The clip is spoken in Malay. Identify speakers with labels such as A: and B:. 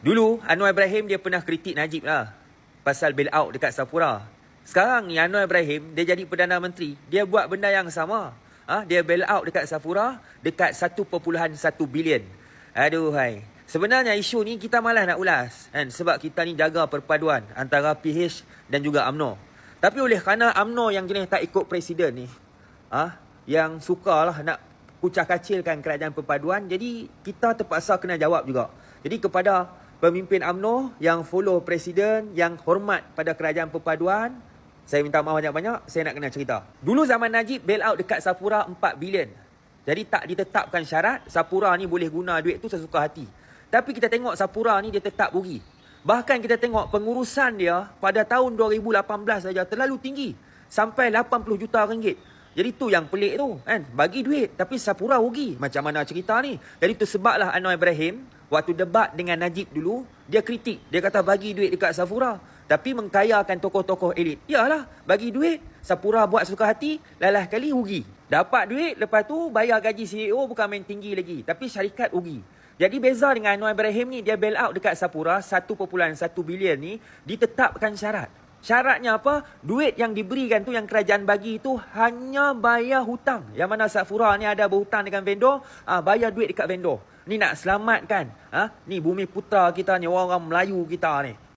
A: Dulu Anwar Ibrahim dia pernah kritik Najib lah pasal bail out dekat Safura. Sekarang ni Anwar Ibrahim dia jadi Perdana Menteri, dia buat benda yang sama. Ha? Dia bail out dekat Safura dekat 1.1 bilion. Aduh hai. Sebenarnya isu ni kita malas nak ulas kan sebab kita ni jaga perpaduan antara PH dan juga AMNO. Tapi oleh kerana AMNO yang jenis tak ikut presiden ni, ha? yang sukalah nak kucah kacilkan kerajaan perpaduan, jadi kita terpaksa kena jawab juga. Jadi kepada pemimpin AMNO yang follow presiden, yang hormat pada kerajaan perpaduan, saya minta maaf banyak-banyak, saya nak kena cerita. Dulu zaman Najib bail out dekat Sapura 4 bilion. Jadi tak ditetapkan syarat Sapura ni boleh guna duit tu sesuka hati. Tapi kita tengok Sapura ni dia tetap rugi. Bahkan kita tengok pengurusan dia pada tahun 2018 saja terlalu tinggi. Sampai 80 juta ringgit. Jadi tu yang pelik tu kan. Bagi duit tapi Sapura rugi. Macam mana cerita ni? Jadi tu sebablah Anwar Ibrahim waktu debat dengan Najib dulu dia kritik. Dia kata bagi duit dekat Sapura. Tapi mengkayakan tokoh-tokoh elit. Yalah bagi duit Sapura buat suka hati lalah kali rugi. Dapat duit lepas tu bayar gaji CEO bukan main tinggi lagi. Tapi syarikat rugi. Jadi beza dengan Anwar Ibrahim ni dia bail out dekat Sapura 1.1 bilion ni ditetapkan syarat. Syaratnya apa? Duit yang diberikan tu yang kerajaan bagi tu hanya bayar hutang. Yang mana Sapura ni ada berhutang dengan vendor, ah bayar duit dekat vendor. Ni nak selamatkan. Ha? Ni bumi putra kita ni orang-orang Melayu kita ni.